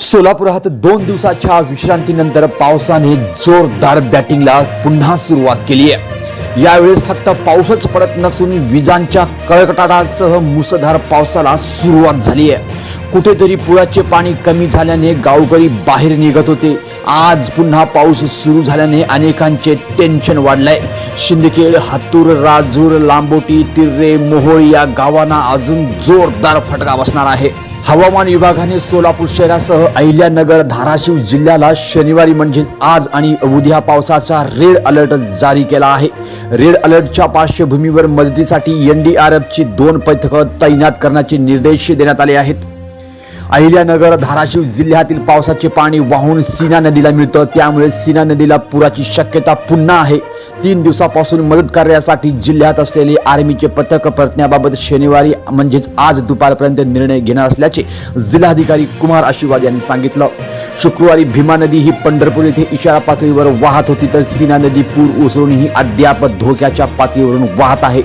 सोलापुरात दोन दिवसाच्या विश्रांतीनंतर पावसाने जोरदार बॅटिंगला पुन्हा सुरुवात केली आहे. यावेळेस फक्त पाऊसच पडत नसून विजांच्या कळकटाटासह मुसळधार पावसाला सुरुवात झाली आहे. कुठेतरी पुराचे पाणी कमी झाल्याने गावकरी बाहेर निघत होते. आज पुन्हा पाऊस सुरू झाल्याने अनेकांचे टेन्शन वाढलंय. शिंदखेड हातूर राजूर लांबोटी तिर्रे मोहोळ या गावांना अजून जोरदार फटका बसणार आहे. हवामान विभागाने सोलापूर शहरासह अहिल्यानगर धाराशिव जिल्ह्याला शनिवारी म्हणजे आज आणि उद्या पावसाचा रेड अलर्ट जारी केला आहे. रेड अलर्टच्या पार्श्वभूमीवर मदतीसाठी एन डी आर एफची दोन पथकं तैनात करण्याचे निर्देश देण्यात आले आहेत. अहिल्यानगर धाराशिव जिल्ह्यातील पावसाचे पाणी वाहून सीना नदीला मिळतं. त्यामुळे सीना नदीला पुराची शक्यता पुन्हा आहे. तीन दिवसापासून मदत कार्यासाठी जिल्ह्यात असलेले आर्मीचे पथक परतण्याबाबत शनिवारी म्हणजेच आज दुपारपर्यंत निर्णय घेणार असल्याचे जिल्हाधिकारी कुमार आशीर्वाद यांनी सांगितलं. शुक्रवारी भीमा नदी ही पंढरपूर येथे इशारा पातळीवर वाहत होती तर सीना नदी पूर ओसरूनही अद्याप धोक्याच्या पातळीवरून वाहत आहे.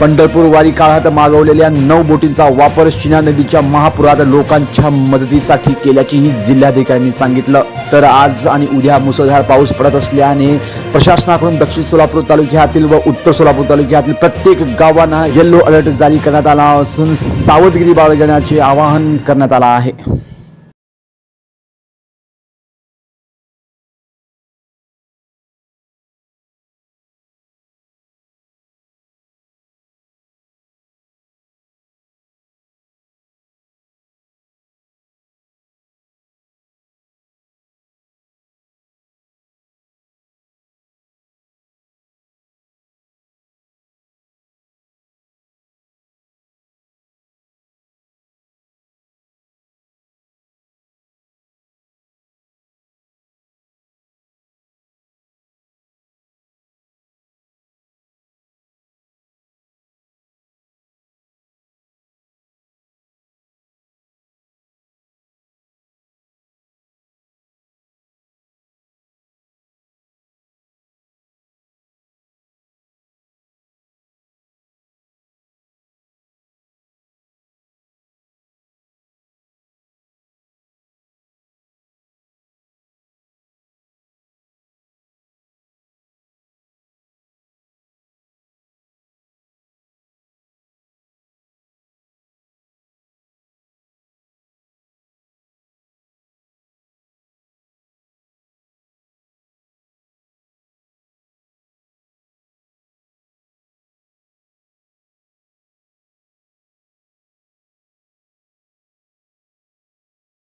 पंढरपूर वारी काळात मागवलेल्या नऊ बोटींचा वापर शिना नदीच्या महापुरात लोकांच्या मदतीसाठी केल्याचेही जिल्हाधिकाऱ्यांनी सांगितलं. तर आज आणि उद्या मुसळधार पाऊस पडत असल्याने प्रशासनाकडून दक्षिण सोलापूर तालुक्यातील व उत्तर सोलापूर तालुक्यातील प्रत्येक गावांना येल्लो अलर्ट जारी करण्यात आला असून सावधगिरी बाळगण्याचे आवाहन करण्यात आलं आहे.